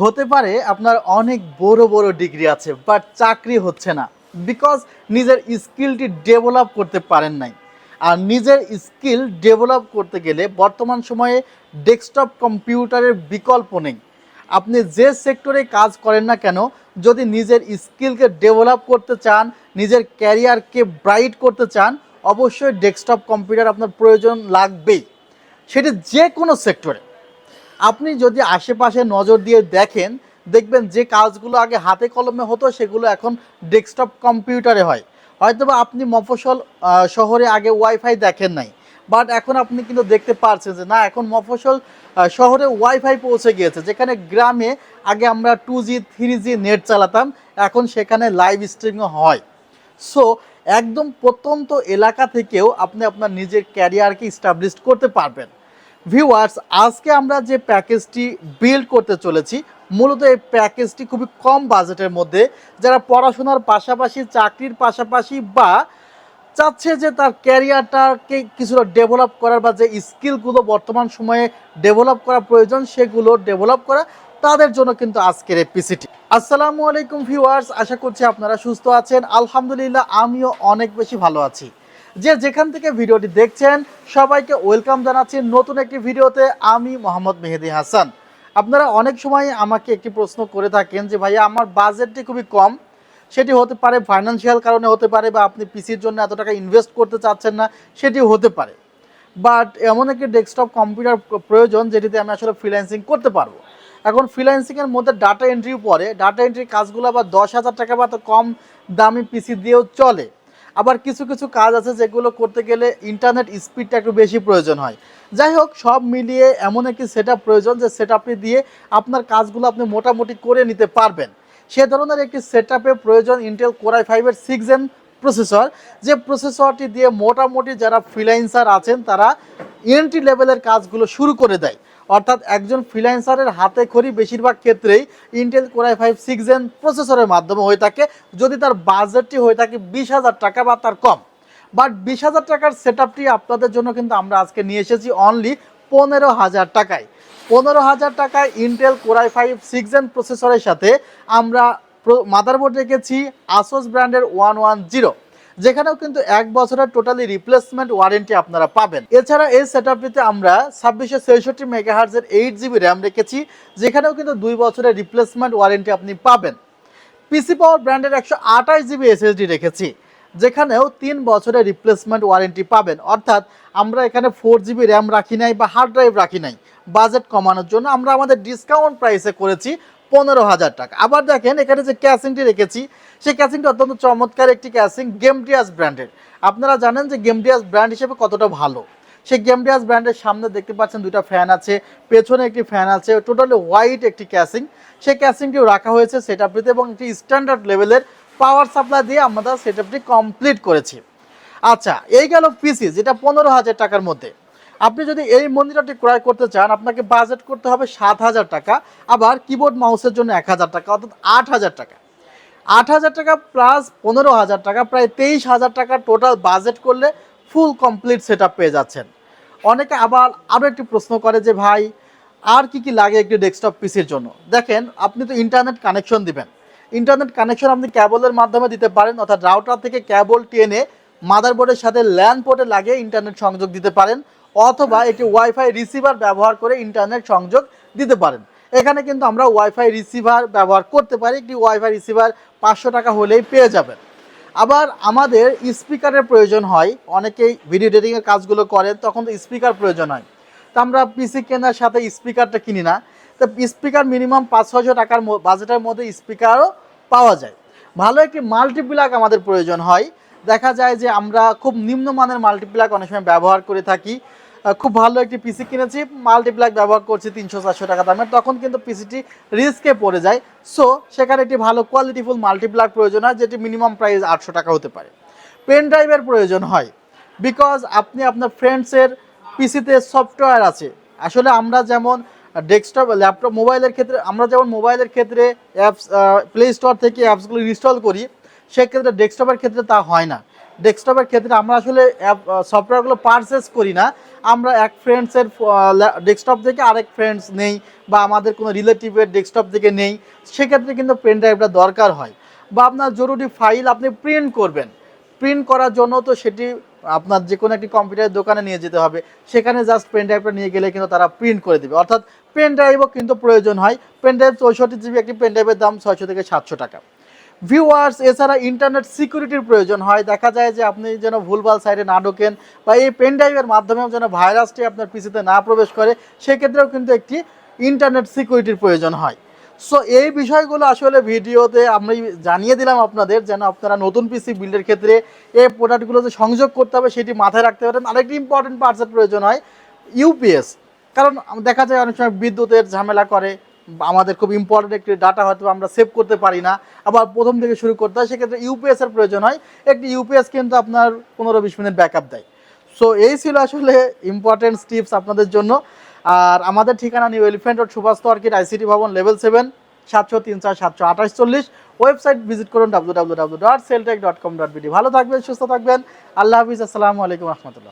হতে পারে আপনার অনেক বড় বড় ডিগ্রি আছে বাট চাকরি হচ্ছে না বিকজ নিজের স্কিলটি ডেভেলপ করতে পারেন নাই। আর নিজের স্কিল ডেভেলপ করতে গেলে বর্তমান সময়ে ডেস্কটপ কম্পিউটারের বিকল্প নেই। আপনি যে সেক্টরে কাজ করেন না কেন, যদি নিজের স্কিলকে ডেভেলপ করতে চান, নিজের ক্যারিয়ারকে ব্রাইট করতে চান, অবশ্যই ডেস্কটপ কম্পিউটার আপনার প্রয়োজন লাগবেই। সেটি যে কোনো সেক্টরে আপনি যদি আশেপাশে নজর দিয়ে দেখেন, দেখবেন যে কাজগুলো আগে হাতে কলমে হতো, সেগুলো এখন ডেস্কটপ কম্পিউটারে হয়। হয়তোবা আপনি মফসল শহরে আগে ওয়াইফাই দেখেন নাই, বাট এখন আপনি কিন্তু দেখতে পারছেন যে না, এখন মফসল শহরে ওয়াইফাই পৌঁছে গিয়েছে, যেখানে গ্রামে আগে আমরা two G, three G net চালাতাম, এখন সেখানে লাইভ স্ট্রিমিং হয়। সো, একদম প্রত্যন্ত এলাকা থেকেও আপনি আপনার নিজের ক্যারিয়ারকে স্টাবলিশ করতে পারবেন। ভিউয়ার্স আজকে আমরা যে প্যাকেজটি বিল্ড করতে চলেছি, মূলত এই প্যাকেজটি খুবই কম বাজেটের মধ্যে, যারা পড়াশোনার পাশাপাশি, চাকরির পাশাপাশি বা চাচ্ছে যে তার ক্যারিয়ারটাকে কিছুটা ডেভেলপ করার বা যে স্কিলগুলো বর্তমান সময়ে ডেভেলপ করা প্রয়োজন, সেগুলো ডেভেলপ করা, তাদের জন্য কিন্তু আজকের এই পিসিটি আসসালামু আলাইকুম ভিউয়ার্স আশা করছি আপনারা সুস্থ আছেন। আলহামদুলিল্লাহ, আমিও অনেক বেশি ভালো আছি। যে যেখান থেকে ভিডিওটি দেখছেন, সবাইকে ওয়েলকাম জানাচ্ছি নতুন একটি ভিডিওতে। আমি মোহাম্মদ মেহেদি হাসান। আপনারা অনেক সময় আমাকে একটি প্রশ্ন করে থাকেন যে, ভাইয়া, আমার বাজেটটি খুবই কম। সেটি হতে পারে ফাইন্যান্সিয়াল কারণে হতে পারে বা আপনি পিসির জন্য এত টাকা ইনভেস্ট করতে চাচ্ছেন না সেটি হতে পারে। বাট এমন একটি ডেস্কটপ কম্পিউটার প্রয়োজন যেটিতে আমি আসলে ফ্রিল্যান্সিং করতে পারব। এখন ফ্রিল্যান্সিংয়ের মধ্যে ডাটা এন্ট্রি পরে ডাটা এন্ট্রি কাজগুলো আবার দশ হাজার টাকা বা তো কম দামি পিসি দিয়েও চলে। আবার কিছু কিছু কাজ আছে যেগুলো করতে গেলে ইন্টারনেট স্পিডটা একটু বেশি প্রয়োজন হয়। যাই হোক, সব মিলিয়ে এমন একটি সেট প্রয়োজন যে সেট দিয়ে আপনার কাজগুলো আপনি মোটামুটি করে নিতে পারবেন। সে ধরনের একটি সেট প্রয়োজন ইন্টেল কোরাই ফাইভের সিক্স জেন প্রসেসর যে প্রসেসরটি দিয়ে মোটামুটি যারা ফ্রিল্যান্সার আছেন, তারা এন্ট্রি লেভেলের কাজগুলো শুরু করে দেয়। অর্থাৎ একজন ফ্রিল্যান্সারের হাতে খড়ি বেশিরভাগ ক্ষেত্রেই Intel core i five six gen প্রসেসরের মাধ্যমে হয়ে থাকে। যদি তার বাজেটটি হয়ে থাকে বিশ হাজার টাকা বা তার কম। বাট বিশ হাজার টাকার সেট আপনাদের জন্য কিন্তু আমরা আজকে নিয়ে এসেছি অনলি পনেরো হাজার টাকায়। পনেরো হাজার টাকায় Intel core i five six gen প্রসেসরের সাথে আমরা মাদারবোর্ড রেখেছি আসোস ব্র্যান্ডের ওয়ান ওয়ান জিরো যেখানেও কিন্তু এক বছরের টোটালি রিপ্লেসমেন্ট ওয়ারেন্টি আপনারা পাবেন। এছাড়া এই সেটআপটিতে আমরা ছাব্বিশশো ছেষট্টি মেগাহার্জের এইট জিবি র্যাম রেখেছি, যেখানেও কিন্তু দুই বছরের রিপ্লেসমেন্ট ওয়ারেন্টি আপনি পাবেন। পিসি পাওয়ার ব্র্যান্ডের একশো আঠাশ জিবি এসএসডি রেখেছি, যেখানেও তিন বছরের রিপ্লেসমেন্ট ওয়ারেন্টি পাবেন। অর্থাৎ আমরা এখানে ফোর জিবি র্যাম রাখি নাই বা হার্ড ড্রাইভ রাখি নাই। বাজেট কমানোর জন্য আমরা আমাদের ডিসকাউন্ট প্রাইসে করেছি পনেরো হাজার টাকা। আবার দেখেন, এখানে যে ক্যাসিংটি রেখেছি, সেই ক্যাসিংটি অত্যন্ত চমৎকার একটি ক্যাসিং গেমডিয়াস ব্র্যান্ডের আপনারা জানেন যে গেমডিয়াস ব্র্যান্ড হিসেবে কতটা ভালো। সেই গেমডিয়াস ব্র্যান্ডের সামনে দেখতে পাচ্ছেন দুইটা ফ্যান আছে, পেছনে একটি ফ্যান আছে টোটালি হোয়াইট একটি ক্যাসিং সেই ক্যাসিংটিও রাখা হয়েছে সেটআপটিতে এবং একটি স্ট্যান্ডার্ড লেভেলের পাওয়ার সাপ্লাই দিয়ে আমরা সেটআপটি কমপ্লিট করেছি। আচ্ছা এই গেল পিসি যেটা পনেরো হাজার টাকার মধ্যে। আপনি যদি এই মনিটরটি ক্রয় করতে চান, আপনাকে বাজেট করতে হবে সাত হাজার টাকা, আবার কিবোর্ড মাউসের জন্য এক হাজার টাকা, অর্থাৎ আট হাজার টাকা। আট হাজার টাকা প্লাস পনেরো হাজার টাকা, প্রায় তেইশ হাজার টাকা টোটাল বাজেট করলে ফুল কমপ্লিট সেট পেয়ে যাচ্ছেন। অনেকে আবার আরও একটি প্রশ্ন করে যে, ভাই, আর কি কি লাগে একটি ডেস্কটপ পিসির জন্য? দেখেন, আপনি তো ইন্টারনেট কানেকশন দিবেন। ইন্টারনেট কানেকশন আপনি ক্যাবলের মাধ্যমে দিতে পারেন, অর্থাৎ রাউটার থেকে ক্যাবল টেনে মাদারবোর্ডের সাথে ল্যান্ড পোর্টে লাগিয়ে ইন্টারনেট সংযোগ দিতে পারেন। অথবা একটি ওয়াইফাই রিসিভার ব্যবহার করে ইন্টারনেট সংযোগ দিতে পারেন। এখানে কিন্তু আমরা ওয়াইফাই রিসিভার ব্যবহার করতে পারি। একটি ওয়াইফাই রিসিভার পাঁচশো টাকা হলেই পেয়ে যাবেন। আবার আমাদের স্পিকারের প্রয়োজন হয়। অনেকেই ভিডিও এডিটিংয়ের কাজগুলো করেন, তখন তো স্পিকার প্রয়োজন হয়। তো আমরা পিসি কেনার সাথে স্পিকারটা কিনি না। তো স্পিকার মিনিমাম পাঁচ ছয়শো টাকার বাজেটের মধ্যে স্পিকারও পাওয়া যায়। ভালো একটি মাল্টিপ্লাক আমাদের প্রয়োজন হয়। দেখা যায় যে আমরা খুব নিম্নমানের মাল্টিপ্লাক অনেক সময় ব্যবহার করে থাকি। খুব ভালো একটি পিসি কিনেছি। মাল্টিপ্লাক ব্যবহার করছি তিনশো চারশো টাকা দামের তখন কিন্তু পিসিটি রিস্কে পড়ে যায়। সো সেখানে একটি ভালো কোয়ালিটিফুল মাল্টিপ্লাক প্রয়োজন হয়, যেটি মিনিমাম প্রাইস আটশো টাকা হতে পারে। পেন ড্রাইভের প্রয়োজন হয়। বিকজ আপনি আপনার ফ্রেন্ডসের পিসিতে সফটওয়্যার আছে। আসলে আমরা যেমন ডেস্কটপ ল্যাপটপ মোবাইলের ক্ষেত্রে, আমরা যেমন মোবাইলের ক্ষেত্রে অ্যাপস প্লে স্টোর থেকে অ্যাপসগুলো ইনস্টল করি, সেক্ষেত্রে ডেস্কটপের ক্ষেত্রে তা হয় না। ডেস্কটপের ক্ষেত্রে আমরা আসলে সফটওয়্যারগুলো পারচেস করি না। আমরা এক ফ্রেন্ডসের ডেস্কটপ থেকে আরেক ফ্রেন্ডস নেই বা আমাদের কোনো রিলেটিভের ডেস্কটপ থেকে নেই। সেক্ষেত্রে কিন্তু পেন ড্রাইভটা দরকার হয়। বা আপনার জরুরি ফাইল আপনি প্রিন্ট করবেন। প্রিন্ট করার জন্য তো সেটি আপনার যে কোনো একটি কম্পিউটারের দোকানে নিয়ে যেতে হবে। সেখানে জাস্ট পেন ড্রাইভটা নিয়ে গেলে কিন্তু তারা প্রিন্ট করে দেবে। অর্থাৎ পেন ড্রাইভও কিন্তু প্রয়োজন হয়। পেন ড্রাইভ চৌষট্টি জিবি একটি পেন ড্রাইভের দাম ছয়শো থেকে সাতশো টাকা। ভিউয়ার্স এছাড়া ইন্টারনেট সিকিউরিটির প্রয়োজন হয়। দেখা যায় যে আপনি যেন ভুলভাল সাইডে না ঢোকেন বা এই পেন ড্রাইভের মাধ্যমেও যেন ভাইরাসটি আপনার পিসিতে না প্রবেশ করে, সেক্ষেত্রেও কিন্তু একটি ইন্টারনেট সিকিউরিটির প্রয়োজন হয়। সো এই বিষয়গুলো আসলে ভিডিওতে আমি জানিয়ে দিলাম আপনাদের যেন আপনারা নতুন পিসি বিল্ডের ক্ষেত্রে এই প্রোডাক্টগুলো যে সংযোগ করতে হবে সেটি মাথায় রাখতে পারেন। আরেকটি ইম্পর্টেন্ট পার্টসের প্রয়োজন হয় ইউপিএস কারণ, দেখা যায় অনেক সময় বিদ্যুতের ঝামেলা করে আমাদের খুব ইম্পর্টেন্ট একটি ডাটা হয়তো আমরা সেভ করতে পারি না। আবার প্রথম থেকে শুরু করতে হয়, সেক্ষেত্রে ইউপিএস এর প্রয়োজন হয়। একটি ইউপিএস কিন্তু আপনার পনেরো বিশ মিনিট ব্যাকআপ দেয়। সো এই ছিল আসলে ইম্পর্টেন্ট টিপস আপনাদের জন্য। আর আমাদের ঠিকানা নিউ এলিফেন্ট রোড সুভাষ তর্কিট আইসিটি ভবন লেভেল সেভেন সাতশো তিন চার, সাতশো আঠাশ চল্লিশ। ওয়েবসাইট ভিজিট করুন W W W dot Seltech dot com dot BD ভালো থাকবেন, সুস্থ থাকবেন। আল্লাহ হাফিজ, আসসালামু আলাইকুম রহমতুল্লাহ।